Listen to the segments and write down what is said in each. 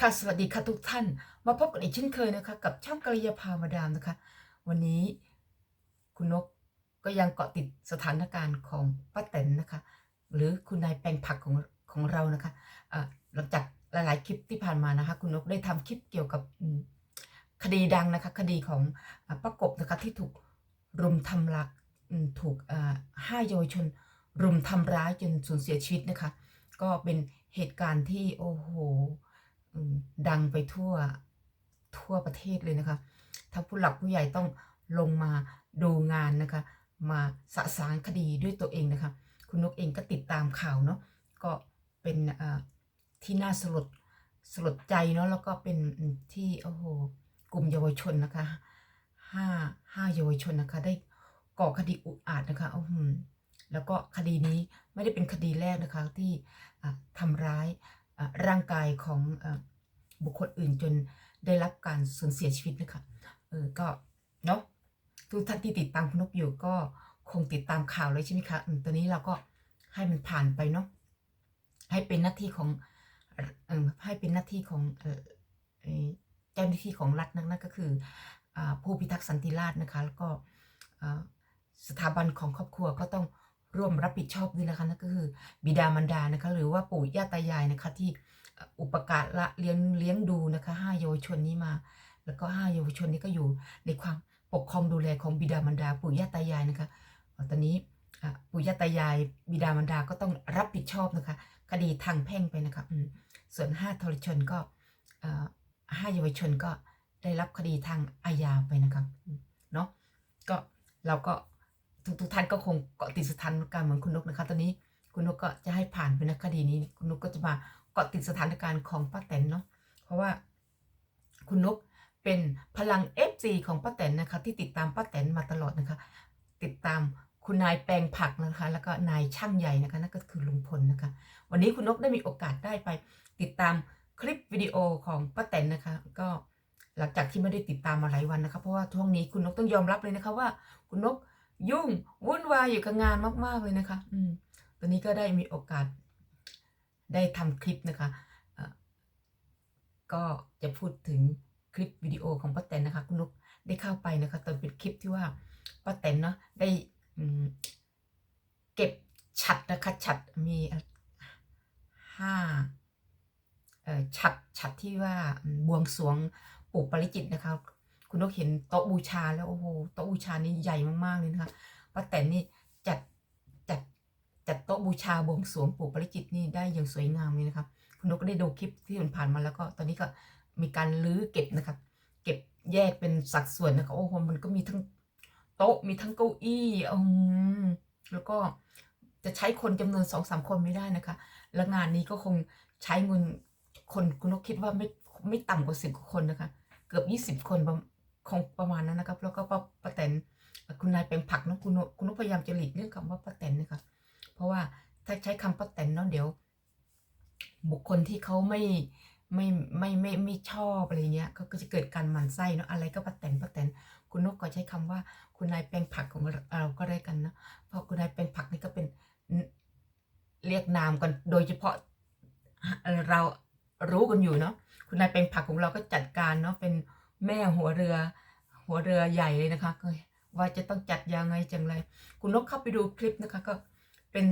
ค่ะสวัสดีค่ะทุกท่าน มาพบกันอีกเช่นเคยนะคะ กับช่องกริยาพามาดามนะคะ วันนี้คุณนกก็ยังเกาะติดสถานการณ์ของป้าแตนนะคะ หรือคุณนายแปลงผักของของเรานะคะหลังจากหลาย ๆ คลิปที่ผ่านมานะคะ คุณนกได้ทำคลิปเกี่ยวกับคดีดังนะคะ คดีของอป้ากบนะคะที่ถูกรุมทำรักถูกห้าเยาวชน รุมทำร้ายจนสูญเสียชีวิตนะคะ ก็เป็นเหตุการณ์ที่โอ้โห ดังไปทั่วทั่วประเทศเลยนะคะทั้งผู้หลักผู้ใหญ่ต้องลงมาดูงานนะคะ มาสะสางคดีด้วยตัวเองนะคะ คุณนกเองก็ติดตามข่าวเนาะก็เป็นที่น่าสลดสลดใจเนาะแล้วก็เป็นที่โอ้โหกลุ่มเยาวชนนะคะห้าห้าเยาวชนนะคะ ได้ก่อคดีอุกอาจนะคะอือหือแล้วก็คดีนี้ไม่ได้เป็นคดีแรกนะคะที่ทำร้าย ร่างกายของอบุคคลอื่นจนได้รับการสูญเสียชีวิตนะคะเออก็เนาะทุกท่านที่ติดตามคุณนกอยู่ก็คงติดตามข่าวเลยใช่ไหมคะตอนนี้เราก็ให้มันผ่านไปเนาะให้เป็นหน้าที่ของออให้เป็นหน้าที่ของเจ้าหน้าที่ของรัฐนั่นก็คืออผู้พิทักษ์สันติราษฎร์นะคะแล้วก็สถาบันของครอบครัวก็ต้อง ร่วมรับผิดชอบด้วยนะคะนั่นก็คือ บิดามารดานะคะ หรือว่าปู่ย่าตายายนะคะ ที่อุปการะเลี้ยงเลี้ยงดูนะคะห้าเยาวชนนี้มา แล้วก็ห้าเยาวชนนี้ก็อยู่ในความปกครองดูแลของบิดามารดา ปู่ย่าตายายนะคะตอนนี้ปู่ย่าตายาย บิดามารดาก็ต้องรับผิดชอบนะคะ คดีทางแพ่งไปนะคะส่วนห้าทรชนก็ห้าเยาวชนก็ได้รับคดีทางอาญาไปนะคะเนาะก็เราก็ ทุกทุกท่านก็คงเกาะติดสถานการณ์เหมือนคุณนกนะคะ ตอนนี้คุณนกก็จะให้ผ่านไปนะคดีนี้ คุณนกก็จะมาเกาะติดสถานการณ์ของป้าแตนเนาะเพราะว่าคุณนกเป็นพลัง FC ของป้าแตนนะคะ ที่ติดตามป้าแตนมาตลอดนะคะ ติดตามคุณนายแปลงผักนะคะ แล้วก็นายช่างใหญ่นะคะนั่นก็คือลุงพลนะคะ วันนี้คุณนกได้มีโอกาสได้ไป ติดตามคลิปวิดีโอของป้าแตนนะคะ ก็หลังจากที่ไม่ได้ติดตามมาหลายวันนะคะ เพราะว่าช่วงนี้คุณนกต้องยอมรับเลยนะคะว่าคุณนก ยุ่งวุ่นวายอยู่กับงานมาก ๆ เลยนะคะ อืมตอนนี้ก็ได้มีโอกาส ได้ทำคลิปนะคะก็จะพูดถึงคลิปวิดีโอของป้าแตนนะคะคุณนุกได้เข้าไปนะคะ ตอนเป็นคลิปที่ว่าป้าแตนเนาะได้เก็บฉัดนะคะฉัดมีห้าฉัดฉัดที่ว่าบวงสรวงปู่ปริจิตนะคะ คุณนกเห็นโต๊ะบูชาแล้วโอ้โหโต๊ะบูชานี่ใหญ่มากๆเลยนะคะป้าแตนนี่จัดจัดจัดโต๊ะบูชาบวงสรวงปู่ปริจิตนี่ได้อย่างสวยงามเลยนะคะคุณนกก็ได้ดูคลิปที่ผ่านมาแล้วก็ตอนนี้ก็มีการลื้อเก็บนะคะ เก็บแยกเป็นสัดส่วนนะคะโอ้โหมันก็มีทั้งโต๊ะมีทั้งเก้าอี้อืมแล้วก็จะใช้คนจำนวนสองสามคนไม่ได้นะคะ แล้วงานนี้ก็คงใช้เงินคนคุณนกคิดว่าไม่ไม่ต่ำกว่าสิบคนนะคะ เกือบยี่สิบคน คงประมาณนั้นนะครับ แล้วก็ป้าแตนคุณนายเป็นผักนะคุณคุณนกพยายามจะหลีกเรื่องคำว่าป้าแตนนะคะเพราะว่าถ้าใช้คำป้าแตนเนาะเดี๋ยว บุคคลที่เขาไม่ไม่ไม่ไม่ไม่ชอบอะไรเงี้ยเขาก็จะเกิดการหมั่นไส้เนาะอะไรก็ป้าแตนป้าแตนคุณนกก็ใช้คำว่า คุณนายแปลงผักของเราก็ได้กันนะเพราะคุณนายแปลงผักนี่ก็เป็นเรียกนามกันโดยเฉพาะเรารู้กันอยู่เนาะคุณนายแปลงผักของเราก็จัดการเนาะเป็น แม่หัวเรือ หัวเรือใหญ่เลยนะคะก็ว่าจะต้องจัดยังไงจังไรคุณนกเข้าไปดูคลิปนะคะ ก็เป็น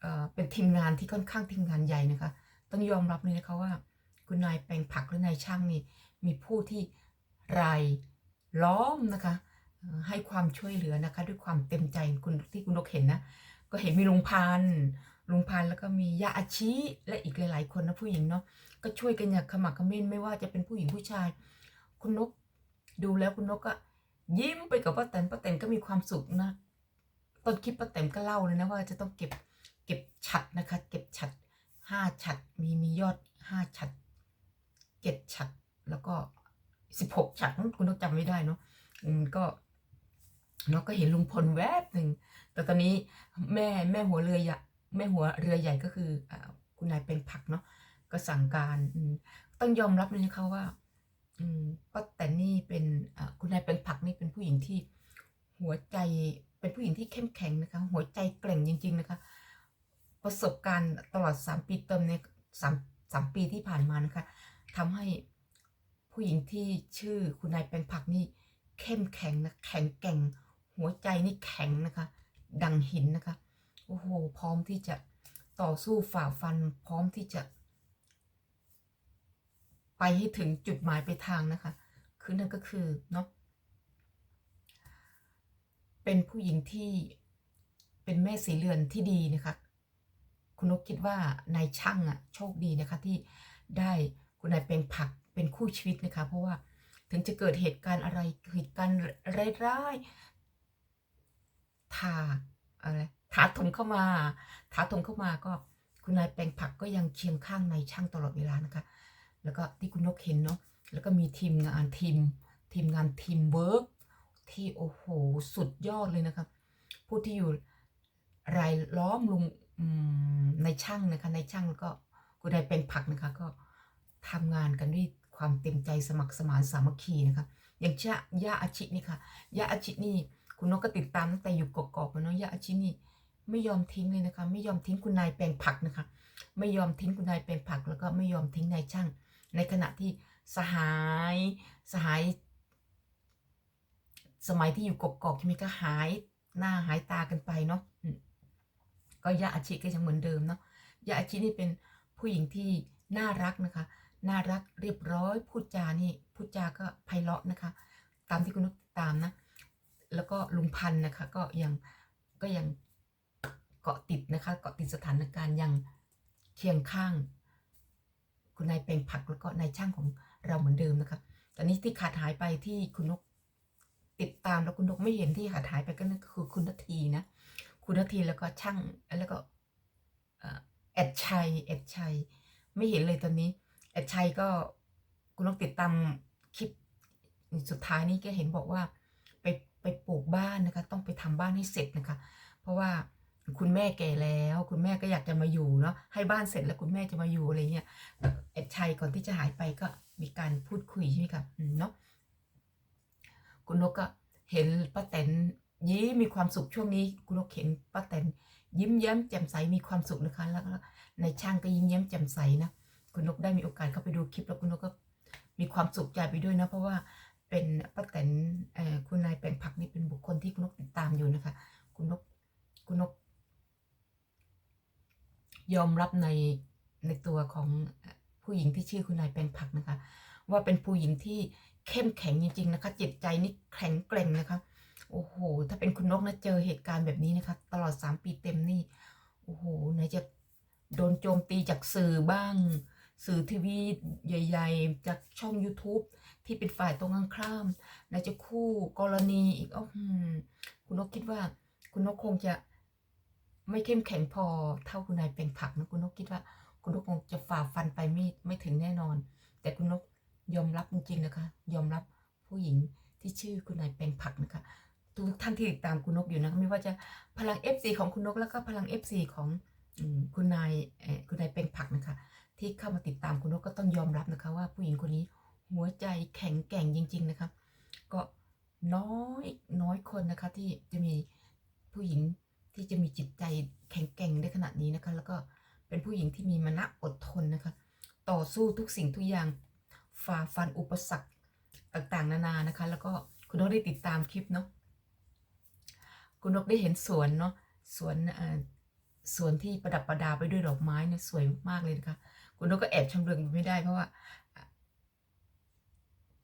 เอ่อเป็นทีมงานที่ค่อนข้างทีมงานใหญ่นะคะ ต้องยอมรับเลยนะคะว่า คุณนายแปลงผักและนายช่างนี่มีผู้ที่รายล้อมนะคะ ให้ความช่วยเหลือนะคะ ด้วยความเต็มใจคุณที่คุณนกเห็นนะก็เห็นมีลุงพันลุงพันแล้วก็มียาอาชีและอีกหลาย ๆ คนนะผู้หญิงเนาะก็ช่วยกันอย่างขมักขม้นไม่ว่าจะเป็นผู้หญิงผู้ชาย คุณนกดูแล้วคุณนกก็ยิ้มไปกับป้าแตนป้าแตนก็มีความสุขนะต้นคลิปป้าแตนก็เล่าเลยนะว่าจะต้องเก็บเก็บฉัดนะคะ เก็บฉัดห้าฉัดมีมียอดห้าฉัดเจ็ดฉัดแล้วก็สิบหกฉัดคุณต้องจำไม่ได้เนาะอืมก็นาะก็เห็นลุงพลแวบหนึ่งแต่ตอนนี้แม่แม่หัวเรือใหญ่แม่หัวเรือใหญ่ก็คืออคุณนายเป็นผักเนาะก็สั่งการต้องยอมรับเลยนะคะว่า ป้าแต่นี่เป็นคุณนายเป็นผักนี่เป็นผู้หญิงที่หัวใจเป็นผู้หญิงที่เข้มแข็งนะคะ หัวใจแกร่งจริง ๆนะคะ ประสบการณ์ตลอดสามปีเต็มเนี่ยสามสามปีที่ผ่านมานะคะทำให้ผู้หญิงที่ชื่อคุณนายแปลงผักนี่เข้มแข็งนะแข็งแกร่ง หัวใจนี่แข็งนะคะ ดังหินนะคะโอ้โหพร้อมที่จะต่อสู้ฝ่าฟัน พร้อมที่จะ ไปให้ถึงจุดหมายไปทางนะคะ คือนั่นก็คือเนาะเป็นผู้หญิงที่เป็นแม่สีเรือนที่ดีนะคะ คุณนกคิดว่านายช่างอะโชคดีนะคะที่ได้คุณนายเป็นผักเป็นคู่ชีวิตนะคะ เพราะว่าถึงจะเกิดเหตุการณ์อะไรเหตุการณ์ร้ายๆทาอะไรถาถมเข้ามาถาถมเข้ามาก็คุณนายแปลงผักก็ยังเคียงข้างนายช่างตลอดเวลานะคะ แล้วก็ที่คุณนกเห็นเนาะแล้วก็มีทีมงานทีม ทีมงานทีมเวิร์กที่โอ้โหสุดยอดเลยนะครับ ผู้ที่อยู่รายล้อมลุงมในช่างนะคะในช่างแล้วก็คุณนายเป็นผักนะคะก็ทำงานกันด้วยความเต็มใจสมัครสมานสามัคคีนะคะอย่างเช่นย่าอาชินี่ค่ะย่าอาชินี่คุณนกก็ติดตามตั้งแต่อยู่กอกๆมาเนาะย่าอาชินี่ไม่ยอมทิ้งเลยนะคะ ไม่ยอมทิ้งคุณนายแปลงผักนะคะ ไม่ยอมทิ้งคุณนายแปลงผักแล้วก็ไม่ยอมทิ้งนายช่าง ในขณะที่สหายสหายสมัยที่อยู่กกอกใช่ไหมก็หายหน้าหายตากันไปเนาะก็ยาอาชิก็ยังเหมือนเดิมเนาะยาอาชินี่เป็นผู้หญิงที่น่ารักนะคะ น่ารักเรียบร้อยพูดจานี่พูดจาก็ไพเราะนะคะ ตามที่คุณนกติดตามนะ แล้วก็ลุงพันนะคะ ก็ยังก็ยังเกาะติดนะคะ เกาะติดสถานการณ์ยังเคียงข้าง คุณนายเป็นผักแล้วก็นายช่างของเราเหมือนเดิมนะคะ ตอนนี้ที่ขาดหายไปที่คุณนกติดตามแล้วคุณนกไม่เห็นที่ขาดหายไปก็นั่นคือคุณนาทีนะ คุณนาทีแล้วก็ช่างแล้วก็แอดชัยแอดชัยไม่เห็นเลยตอนนี้แอดชัยก็คุณนกติดตามคลิปสุดท้ายนี้ก็เห็นบอกว่าไปไปปลูกบ้านนะคะ ต้องไปทำบ้านให้เสร็จนะคะ เพราะว่า คุณแม่แก่แล้ว คุณแม่ก็อยากจะมาอยู่เนาะให้บ้านเสร็จแล้วคุณแม่จะมาอยู่อะไรเงี้ยเอ่อแอดชัยก่อนที่จะหายไปก็มีการพูดคุยใช่ไหมครับเนาะคุณนกก็เห็นป้าแตนยิ้มมีความสุขช่วงนี้ คุณนกเห็นป้าแตนยิ้มแย้มแจ่มใสมีความสุขนะคะแล้วในช่างก็ยิ้มแย้มแจ่มใสนะคุณนกได้มีโอกาสเข้าไปดูคลิปแล้วคุณนกก็มีความสุขใจไปด้วยนะ เพราะว่าเป็นป้าแตนคุณนายแปลงผักนี่เป็นบุคคลที่คุณนกติดตามอยู่นะคะ คุณนกคุณนก ยอมรับในในตัวของผู้หญิงที่ชื่อคุณนายแปลงผักนะคะ ว่าเป็นผู้หญิงที่เข้มแข็งจริง ๆ นะคะ จิตใจนี่แข็งแกร่งนะคะ โอ้โห ถ้าเป็นคุณนกนะเจอเหตุการณ์แบบนี้นะคะ ตลอด3ปีเต็มนี่โอ้โหไหนจะโดนโจมตีจากสื่อบ้าง สื่อทีวีใหญ่ ๆ จากช่อง YouTube ที่เป็นฝ่ายตรงข้ามข้ามไหนจะคู่กรณีอีกอ๋อคุณนกคิดว่าคุณนกคงจะ ไม่เข้มแข็งพอเท่าคุณนายเป็นผักนะคุณนกคิดว่า คุณนกคงจะฝ่าฟันไปไม่ไม่ถึงแน่นอน แต่คุณนกยอมรับจริงๆนะคะ ยอมรับผู้หญิงที่ชื่อคุณนายแปลงผักนะคะทุกท่านที่ติดตามคุณนกอยู่นะไม่ว่าจะพลัง FC ของคุณนกแล้วก็พลัง FC ของคุณนายเอ่อคุณนายแปลงผักนะคะ ที่เข้ามาติดตามคุณนกก็ต้องยอมรับนะคะ ว่าผู้หญิงคนนี้หัวใจแข็งแกร่งจริง ๆนะคะ ก็น้อยน้อยคนนะคะที่จะมีผู้หญิง ที่จะมีจิตใจแข็งแกร่งได้ขนาดนี้นะคะ แล้วก็เป็นผู้หญิงที่มีมณะอดทนนะคะ ต่อสู้ทุกสิ่งทุกอย่างฝ่าฟันอุปสรรคต่างๆ นานานะคะ แล้วก็คุณนกได้ติดตามคลิปเนาะคุณนกได้เห็นสวนเนาะสวนเอ่อสวนที่ประดับประดาไปด้วยดอกไม้เนี่ยสวยมากเลยนะคะ คุณนกก็แอบชำเลืองไม่ได้เพราะว่า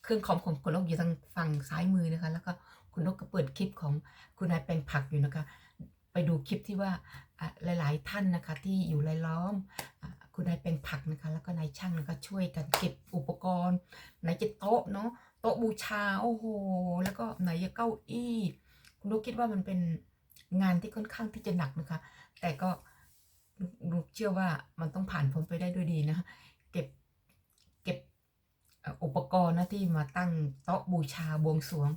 เครื่องคอมของคุณนกอยู่ทางฝั่งซ้ายมือนะคะ แล้วก็คุณนกก็เปิดคลิปของคุณนายแปลงผักอยู่นะคะ ไปดูคลิปที่ว่าหลาย ๆ ท่านนะคะที่อยู่รายล้อมอคุณนายเป็นผักนะคะ แล้วก็นายช่างนะคะช่วยกันเก็บอุปกรณ์ไหนจะโต๊ะเนาะโต๊ะบูชาโอ้โหแล้วก็ไหนจะเก้าอี้ คุณนุกคิดว่ามันเป็นงานที่ค่อนข้างที่จะหนักนะคะ แต่ก็นุกเชื่อว่ามันต้องผ่านพ้นไปได้ด้วยดีนะเก็บเก็บอุปกรณ์นะที่มาตั้งโต๊ะบูชาบวงสรวง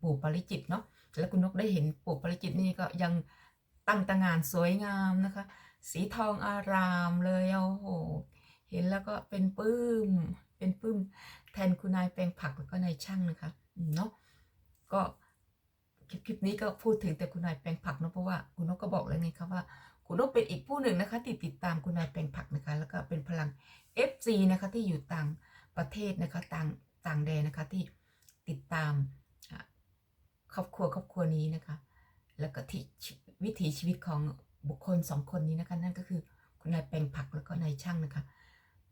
ปู่ปริจิตเนาะ แล้วคุณนกได้เห็นปู่ปาริจิตนี่ก็ยังตั้งตางานสวยงามนะคะ สีทองอารามเลยโอ้โหเห็นแล้วก็เป็นปื้ม เป็นปื้ม แทนคุณนายแปลงผักแล้วก็นายช่างนะคะเนาะก็คลิปนี้ก็พูดถึงแต่คุณนายแปลงผักเนาะเพราะว่าคุณนกก็บอกเลยไงครับว่าคุณนกเป็นอีกผู้หนึ่งนะคะที่ติดตามคุณนายแปลงผักนะคะ แล้วก็เป็นพลัง FC นะคะที่อยู่ต่างประเทศนะคะต่างต่างแดนนะคะที่ติดตาม ครอบครัวครอบครัวนี้นะคะ แล้วก็ที่วิถีชีวิตของบุคคลสองคนนี้นะคะนั่นก็คือคุณนายแปลงผักแล้วก็นายช่างนะคะ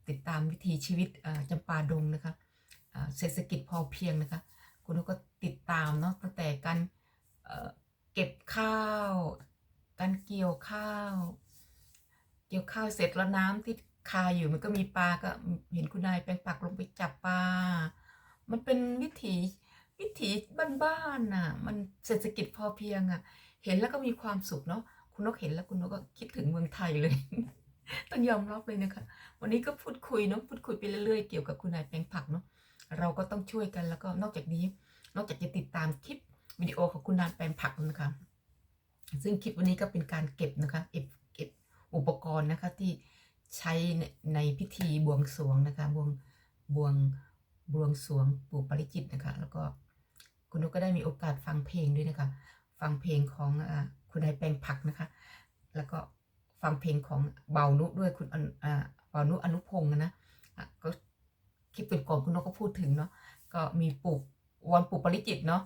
ติดตามวิถีชีวิตจำปาดงนะคะเศรษฐกิจพอเพียงนะคะ คุณกก็ติดตามเนาะตั้งแต่การเก็บข้าว การเกี่ยวข้าว เกี่ยวข้าวเสร็จแล้วน้ำที่คาอยู่มันก็มีปลาก็เห็นคุณนายแปลงปักลงไปจับปลา มันเป็นวิถี วิถีบ้านๆน่ะ มันเศรษฐกิจพอเพียงอะ เห็นแล้วก็มีความสุขเนาะคุณนกเห็นแล้วคุณนกก็คิดถึงเมืองไทยเลย ต้องยอมรับเลยนะคะ วันนี้ก็พูดคุยเนาะพูดคุยไปเรื่อยๆเกี่ยวกับคุณนายแปลงผักเนาะเราก็ต้องช่วยกันแล้วก็นอกจากนี้ นอกจากจะติดตามคลิปวิดีโอของคุณนายแปลงผักนะคะ ซึ่งคลิปวันนี้ก็เป็นการเก็บนะคะเก็บเก็บอุปกรณ์นะคะที่ใช้ในในพิธีบวงสรวงนะคะบวงบวงบวงสรวงปู่ปริจิตนะคะ แล้วก็ คุณนุกก็ได้มีโอกาสฟังเพลงด้วยนะคะ ฟังเพลงของอคุณนายแปลงผักนะคะ แล้วก็ฟังเพลงของเบานุด้วยคุณเบานุอนุพงศ์นะก็คลิปเป็นก่อนคุณนกก็พูดถึงเนาะก็มีปลูกวันปลูกปริจิตเนาะ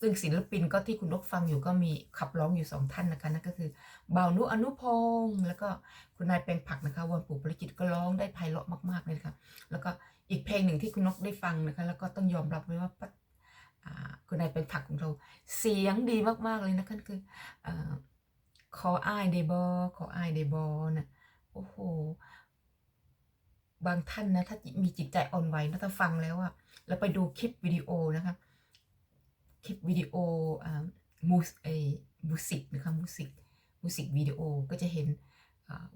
ซึ่งศิลปินก็ที่คุณนกฟังอยู่ก็มีขับร้องอยู่สองท่านนะคะนั่นก็คือเบานุอนุพงศ์แล้วก็คุณนายแปลงผักนะคะวันปลูกปริจิตก็ร้องได้ไพเราะมากๆเลยนะคะแล้วก็อีกเพลงหนึ่งที่คุณนกได้ฟังนะคะ แล้วก็ต้องยอมรับเลยว่า คุณนายแปลงผักของเรา เสียงดีมากๆเลยนะคะนั่นคืออาขออายเดบอขออายเดบอนะโอ้โห บางท่านนะ ถ้ามีจิตใจอ่อนไหวนะถ้าฟังแล้วอะแล้วไปดูคลิปวิดีโอนะคะ คลิปวิดีโออ่ามูสเอมูสิกนะคะมูสิกมูสิกวิดีโอก็จะเห็น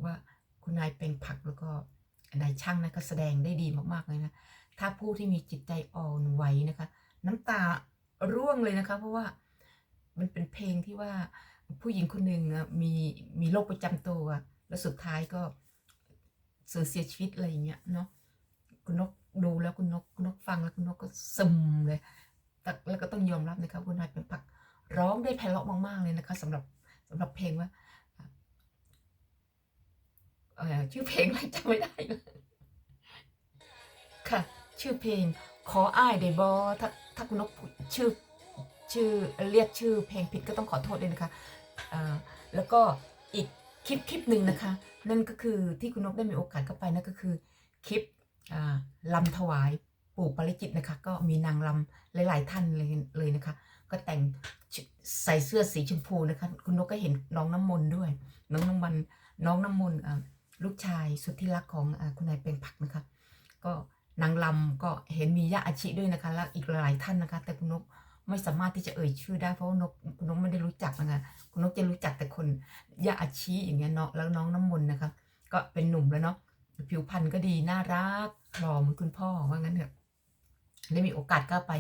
ว่าคุณนายเป็นผักแล้วก็นายช่างนะก็แสดงได้ดีมากๆเลยนะ ถ้าผู้ที่มีจิตใจอ่อนไหวนะคะ น้ำตาร่วงเลยนะคะ เพราะว่ามันเป็นเพลงที่ว่าผู้หญิงคนหนึ่งมีมีโรคประจำตัว แล้วสุดท้ายก็สูญเสียชีวิตอะไรอย่างเงี้ยเนาะคุณนกดูแล้วคุณนกคุณนกฟังแล้วคุณนกก็ซึมเลยแต่แล้วก็ต้องยอมรับนะคะคุณนายเป็นผักร้องได้ไพเราะมากๆเลยนะคะสำหรับสำหรับเพลงว่าเอ่อชื่อเพลงอะไรจำไม่ได้เลยค่ะ ชื่อเพลงขออ้ายได้บอถ้า ถ้าคุณนกพูดชื่อชื่อเรียกชื่อเพลงผิดก็ต้องขอโทษด้วยนะคะแล้วก็อีกคลิปคลิปหนึ่งนะคะ นั่นก็คือที่คุณนกได้มีโอกาสเข้าไปนั่นก็คือคลิปอ่าลำถวายปู่ปริจิตนะคะ ก็มีนางลำหลาย ๆ ท่านเลยเลยนะคะ ก็แต่งใส่เสื้อสีชมพูนะคะ คุณนกก็เห็นน้องน้ำมนต์ด้วย น้องน้ำมันน้องน้ำมนต์ลูกชายสุดที่รักของอคุณนายเป็นผักนะคะ ก็ นางลำก็เห็นมีย่าอาชิด้วยนะคะ แล้วอีกหลายท่านนะคะ แต่คุณนกไม่สามารถที่จะเอ่ยชื่อได้เพราะว่านกคุณนกไม่ได้รู้จักนะคะคุณนกจะรู้จักแต่คนย่าอาชิอย่างเงี้ยเนาะแล้วน้องน้ำมนต์นะคะ ก็เป็นหนุ่มแล้วเนาะผิวพรรณก็ดีน่ารักหล่อเหมือนคุณพ่อว่างั้นเถอะได้มีโอกาสก็ไป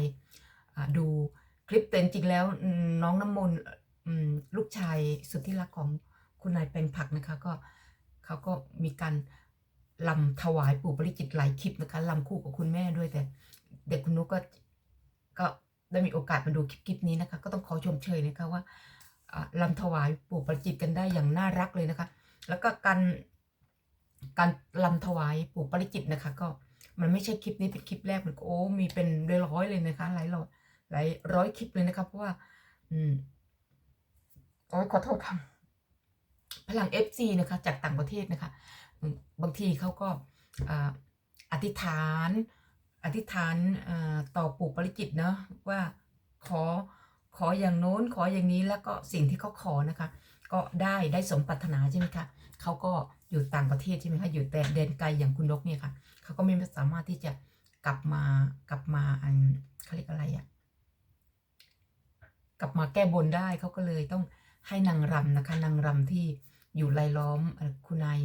ดูคลิปเต็มจริงแล้วน้องน้ำมนต์ลูกชายสุดที่รักของคุณนายเป็นผักนะคะ ก็เขาก็มีการ ลำถวายปู่ปริจิตหลายคลิปนะคะลำคู่กับคุณแม่ด้วยแต่ เด็กคุณนุกก็ก็ได้มีโอกาสมาดูคลิปนี้นะคะ ก็ต้องขอชมเชยนะคะว่าอ่าลำถวายปู่ปริจิตกันได้อย่างน่ารักเลยนะคะ แล้วก็การการลำถวายปู่ปริจิตนะคะ ก็มันไม่ใช่คลิปนี้เป็นคลิปแรกมันโอ้มีเป็นร้อยๆเลยนะคะหลายร้อยหลายร้อยคลิปเลยนะคะเพราะว่า อืมโอ้ยขอโทษค่ะพลัง FC นะคะ จากต่างประเทศนะคะ บางทีเขาก็อธิษฐาน อธิษฐานต่อปู่ปริจิตเนาะว่าขอขออย่างโน้นขออย่างนี้แล้วก็สิ่งที่เขาขอนะคะ ก็ได้ได้สมปรารถนาใช่ไหมคะเขาก็อยู่ต่างประเทศใช่ไหมคะอยู่แต่แดนไกลอย่างคุณนกเนี่ยค่ะเขาก็ไม่สามารถที่จะกลับมากลับมาอันเขาเรียกอะไรอะกลับมาแก้บนได้เขาก็เลยต้องให้นางรำนะคะนางรำที่อยู่รายล้อมคุณนาย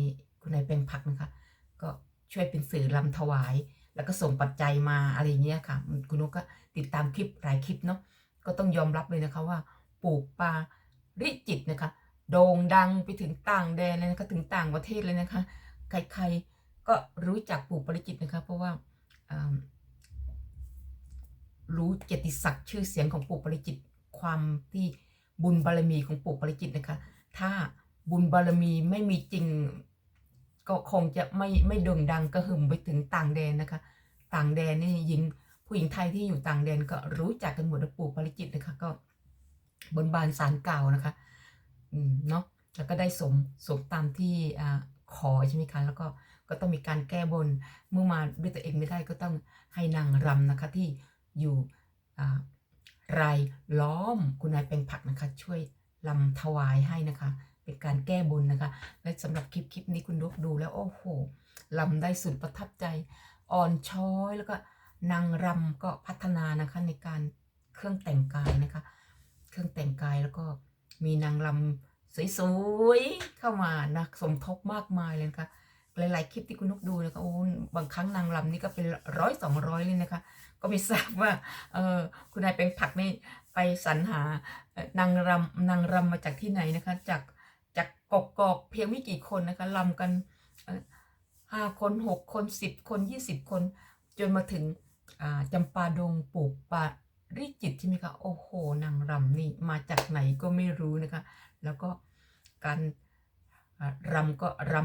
คุณนายเป็นผักนะคะ ก็ช่วยเป็นสื่อรำถวาย แล้วก็ส่งปัจจัยมาอะไรเงี้ยค่ะ คุณนกก็ติดตามคลิปหลายคลิปเนาะก็ต้องยอมรับเลยนะคะว่าปลูกปลาริจิตนะคะโด่งดังไปถึงต่างแดนเลยนะคะถึงต่างประเทศเลยนะคะ ใครๆก็รู้จักปู่ปริจิตนะคะ เพราะว่ารู้เกียรติศักดิ์ชื่อเสียงของปู่ปริจิต ความที่บุญบารมีของปู่ปริจิตนะคะ ถ้าบุญบารมีไม่มีจริง ก็คงจะไม่ไม่โด่งดังกระหึ่มไปถึงต่างแดนนะคะ ต่างแดนนี่หญิงผู้หญิงไทยที่อยู่ต่างแดนก็รู้จักกันหมดปู่ปริจิตนะคะ ก็บนบานสารเก่านะคะอืมเนาะแล้วก็ได้สมสมตามที่อ่าขอใช่ไหมคะแล้วก็ก็ต้องมีการแก้บนเมื่อมาด้วยตัวเองไม่ได้ก็ต้องให้นางรำนะคะที่อยู่อ่ารายล้อมคุณนายเป็นผักนะคะ ช่วยลำถวายให้นะคะ เป็นการแก้บนนะคะ และสำหรับคลิปคลิปนี้คุณนกดูแล้วโอ้โหลำได้สุดประทับใจอ่อนช้อยแล้วก็นางรำก็พัฒนานะคะในการเครื่องแต่งกายนะคะ เครื่องแต่งกายแล้วก็มีนางรำสวยๆเข้ามานะสมทบมากมายเลยนะคะหลายๆคลิปที่คุณนกดูนะคะโอ้บางครั้งนางรำนี่ก็เป็นร้อยสองร้อยเลยนะคะ ก็ไม่ทราบว่าเออคุณนายเป็นผักนี่ไปสรรหานางรำนางรำมาจากที่ไหนนะคะ จาก กกกอกเพียงไม่กี่คนนะคะรำกันห้าคนหกคนสิบคนยี่สิบคน จนมาถึงจำปาดงปลูกปาริจิตใช่ไหมคะโอ้โหนางรำนี่มาจากไหนก็ไม่รู้นะคะ แล้วก็การรำก็ร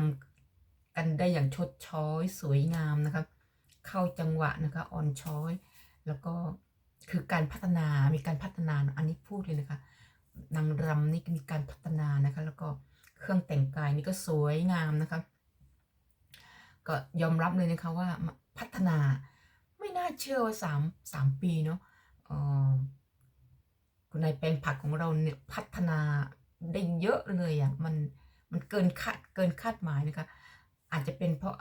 ำกันได้อย่างชดช้อยสวยงามนะคะเข้าจังหวะนะคะอ่อนช้อย แล้วก็คือการพัฒนามีการพัฒนาอันนี้พูดเลยนะคะนางรำนี่มีการพัฒนานะคะแล้วก็ เครื่องแต่งกายนี่ก็สวยงามนะคะ ก็ยอมรับเลยนะคะว่าพัฒนาไม่น่าเชื่อว่าสามสามปีเนาะคุณนายแปลงผักของเราเนี่ยพัฒนาได้เยอะเลยอะ่ะมันมันเกินคาดเกินคาดหมายนะคะ อาจจะเป็นเพราะ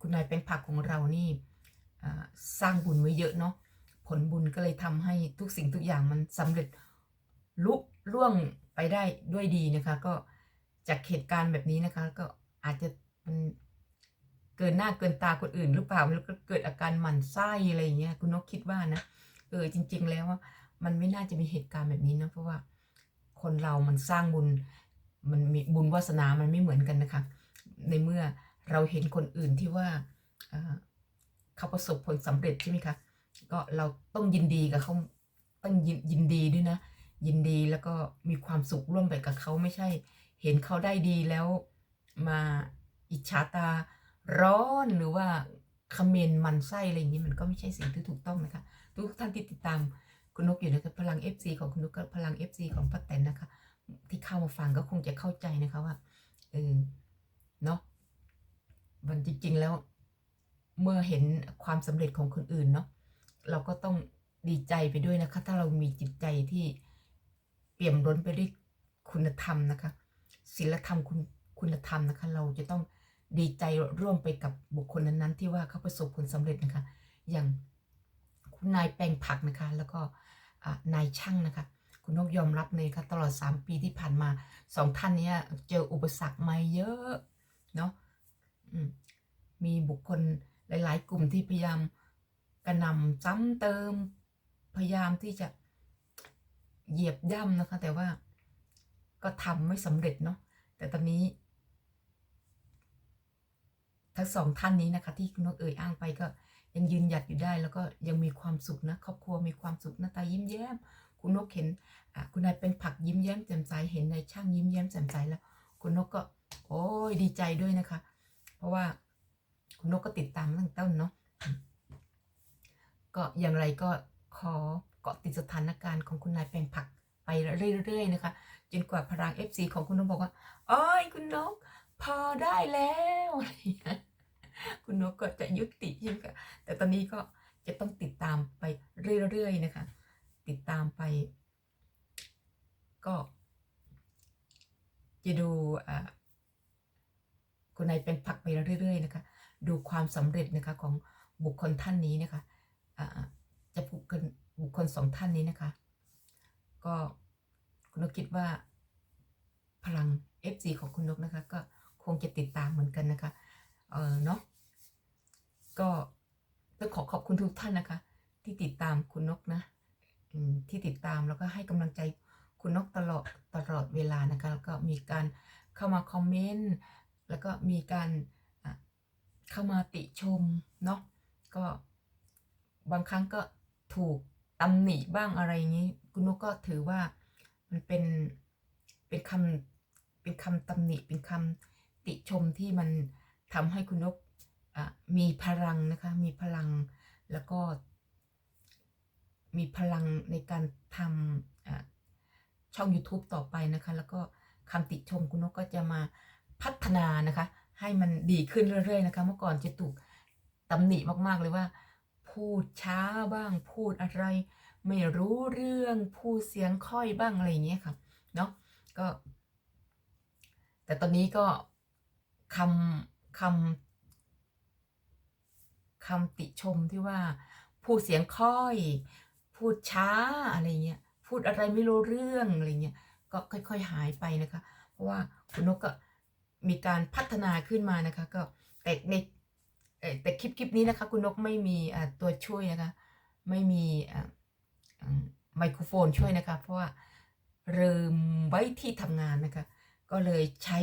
คุณนายแปลงผักของเรานี่สร้างบุญไว้เยอะเนาะผลบุญก็เลยทำให้ทุกสิ่งทุกอย่างมันสำเร็จลุล่วงไปได้ด้วยดีนะคะก็ จากเหตุการณ์แบบนี้นะคะ ก็อาจจะมันเกินหน้าเกินตาคนอื่นหรือเปล่าแล้วก็เกิดอาการหมั่นไส้อะไรอย่างเงี้ยคุณนกคิดว่านะเออจริง ๆ แล้วว่ามันไม่น่าจะมีเหตุการณ์แบบนี้นะเพราะว่าคนเรามันสร้างบุญมันมีบุญวาสนามันไม่เหมือนกันนะคะ ในเมื่อเราเห็นคนอื่นที่ว่าเขาประสบผลสำเร็จใช่ไหมคะก็เราต้องยินดีกับเขาต้องยินยินดีด้วยนะ ยินดีแล้วก็มีความสุขร่วมไปกับเขาไม่ใช่ เห็นเขาได้ดีแล้วมาอิจฉาตาร้อนหรือว่าคอมเมนต์มันไส้อะไรอย่างนี้มันก็ไม่ใช่สิ่งที่ถูกต้องนะคะ ทุกท่านที่ติดตามคุณนกอยู่นะคะพลัง FC ของคุณนกกับพลัง FC ของป้าแตนนะคะ ที่เข้ามาฟังก็คงจะเข้าใจนะคะว่าเออเนาะมันจริง ๆ แล้ว เมื่อเห็นความสำเร็จของคนอื่นเนาะเราก็ต้องดีใจไปด้วยนะคะ ถ้าเรามีจิตใจที่เปี่ยมล้นไปด้วยคุณธรรมนะคะ ศีลธรรมคุณคุณธรรมนะคะ เราจะต้องดีใจร่วมไปกับบุคคลนั้นๆ ที่ว่าเขาประสบผลสำเร็จนะคะ อย่างคุณนายแปลงผักนะคะ แล้วก็นายช่างนะคะ คุณนกยอมรับเลยค่ะตลอด 3 ปีที่ผ่านมาสองท่านนี้เจออุปสรรคมาเยอะเนาะมีบุคคลหลาย ๆ กลุ่มที่พยายามกระนำซ้ำเติม พยายามที่จะเหยียบย่ำนะคะ แต่ว่า ก็ทำไม่สำเร็จเนาะแต่ตอนนี้ ทั้งสองท่านนี้นะคะ ที่คุณนกเอ่ยอ้างไปก็ยังยืนหยัดอยู่ได้ แล้วก็ยังมีความสุขนะครอบครัวมีความสุขหน้าตายิ้มแย้ม คุณนกเห็นคุณนายเป็นผักยิ้มแย้มแจ่มใสเห็นนายช่างยิ้มแย้มแจ่มใสแล้ว คุณนกก็ โอ้ยดีใจด้วยนะคะ เพราะว่าคุณนกก็ติดตามตั้งแต่ต้นเนาะก็อย่างไรก็ขอเกาะติดสถานการณ์ของคุณนายแปลงผัก ไปเรื่อยๆนะคะจนกว่าพลัง FC ของคุณนกบอกว่าอ้ยคุณนก พอได้แล้วอะไรอย่างเงี้ยคุณนกก็จะยุติใช่ไหมคะแต่ตอนนี้ก็จะต้องติดตามไปเรื่อยๆนะคะ ติดตามไป ก็ จะดูคุณนายเป็นผักไปเรื่อยๆนะคะ ดูความสำเร็จนะคะของบุคคลท่านนี้นะคะอ่าจะบุคคลบุคคลสองท่านนี้นะคะ ก็คุณนกคิดว่า พลัง FC ของคุณนกนะคะ ก็คงจะติดตามเหมือนกันนะคะ เออเนาะก็ต้องขอขอบคุณทุกท่านนะคะ ที่ติดตามคุณนกนะที่ติดตามแล้วก็ให้กำลังใจคุณนกตลอดตลอดเวลานะคะแล้วก็มีการเข้ามาคอมเมนต์แล้วก็มีการเข้ามาติชมเนาะก็บางครั้งก็ถูก ตำหนิบ้างอะไรอย่างนี้ คุณนกก็ถือว่ามันเป็นเป็นคำเป็นเป็นคำตำหนิเป็นคำติชมที่มันทำให้คุณนกอะมีพลังนะคะ มีพลังแล้วก็ มีพลังในการทำอะช่อง YouTube ต่อไปนะคะ แล้วก็คำติชมคุณนกก็จะมาพัฒนานะคะ ให้มันดีขึ้นเรื่อยๆนะคะ เมื่อก่อนจะถูกตำหนิมากๆเลยว่า พูดช้าบ้างพูดอะไร ไม่รู้เรื่องพูดเสียงค่อยบ้างอะไรอย่างเงี้ยค่ะเนาะก็ แต่ตอนนี้ก็คำคำคำติชมที่ว่า พูดเสียงค่อย พูดช้าอะไรเงี้ยพูดอะไรไม่รู้เรื่องอะไรเงี้ยก็ค่อย ๆ หายไปนะคะ เพราะว่าคุณนกก็มีการพัฒนาขึ้นมานะคะ ก็แต่ในเอ่อ แต่คลิปคลิปนี้นะคะ คุณนกไม่มีอ่าตัวช่วยนะคะ ไม่มีอ่าไมโครโฟนช่วยนะคะ เพราะว่าลืมไว้ที่ทำงานนะคะ ก็เลยใช้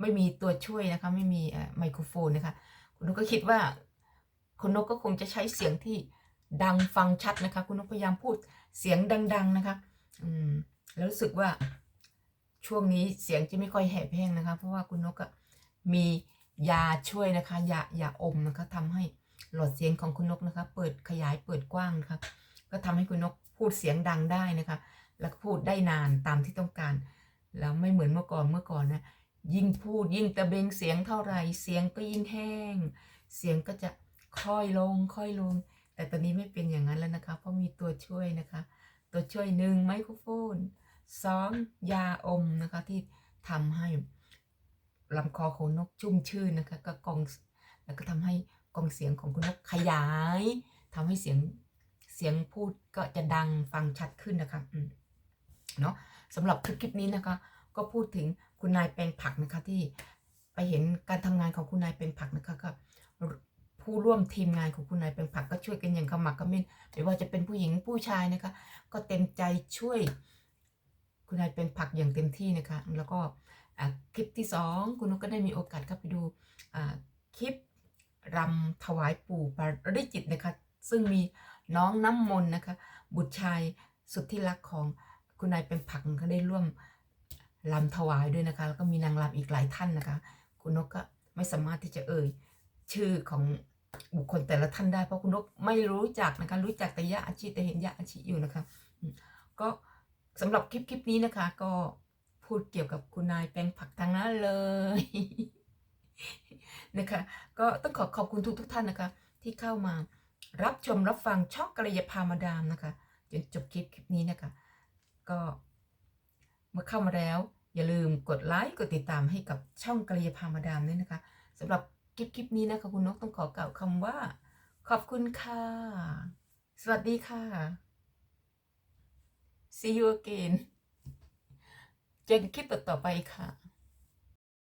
ไม่มีตัวช่วยนะคะ ไม่มีอ่อไมโครโฟนนะคะ คุณนกก็คิดว่า คุณนกก็คงจะใช้เสียงที่ดังฟังชัดนะคะ คุณนกพยายามพูดเสียงดัง ๆนะคะ อืมแล้วรู้สึกว่าช่วงนี้เสียงจะไม่ค่อยแหบแห้งนะคะ เพราะว่าคุณนกก็มี ยาช่วยนะคะยายาอมนะคะทำให้หลอดเสียงของคุณนกนะคะ เปิดขยายเปิดกว้างนะคะ ก็ทำให้คุณนกพูดเสียงดังได้นะคะ แล้วพูดได้นานตามที่ต้องการ แล้วไม่เหมือนเมื่อก่อนเมื่อก่อนนะยิ่งพูดยิ่งตะเบงเสียงเท่าไหร่เสียงก็ยิ่งแห้ง เสียงก็จะค่อยลงค่อยลง แต่ตอนนี้ไม่เป็นอย่างนั้นแล้วนะคะ เพราะมีตัวช่วยนะคะ ตัวช่วยหนึ่งไมโครโฟนสองยาอมนะคะที่ทำให้ ลำคอของนกชุ่มชื่นนะคะ ก็กองแล้วก็ทำให้กองเสียงของคุณนกขยายทำให้เสียงเสียงพูดก็จะดังฟังชัดขึ้นนะคะเนาะสำหรับคลิปนี้นะคะ ก็พูดถึงคุณนายแปลงผักนะคะที่ไปเห็นการทำงานของคุณนายแปลงผักนะคะก็ผู้ร่วมทีมงานของคุณนายแปลงผักก็ช่วยกันอย่างขมักขม้นไม่ว่าจะเป็นผู้หญิงผู้ชายนะคะ ก็เต็มใจช่วย คุณนายเป็นผักอย่างเต็มที่นะคะ แล้วก็ คลิปที่สองคุณนกก็ได้มีโอกาสเข้าไปดูคลิปรำถวายปู่ปาริจิตนะคะ ซึ่งมีน้องน้ำมนต์นะคะ บุตรชายสุดที่รักของคุณนายเป็นผักก็ได้ร่วมรำถวายด้วยนะคะ แล้วก็มีนางรำอีกหลายท่านนะคะ คุณนกก็ไม่สามารถที่จะเอ่ย ชื่อของบุคคลแต่ละท่านได้เพราะคุณนกไม่รู้จักนะคะ รู้จักแต่ยะอาชีแต่เห็นยะอาชีอยู่นะคะ ก็สำหรับคลิปคลิปนี้นะคะก็ พูดเกี่ยวกับคุณนายแปลงผักทางนั้นเลยนะคะ ก็ต้องขอขอบคุณทุกทุกท่านนะคะ ที่เข้ามารับชมรับฟังช่องกระยาพามาดามนะคะจนจบคลิปคลิปนี้นะคะ ก็เมื่อเข้ามาแล้ว อย่าลืมกดไลค์กดติดตามให้กับช่องกระยาพามาดามด้วยนะคะสำหรับคลิปคลิปนี้นะคะคุณนกต้องขอกล่าวคำว่า ขอบคุณค่ะ สวัสดีค่ะ see you again เจนคลิปต่อไปค่ะ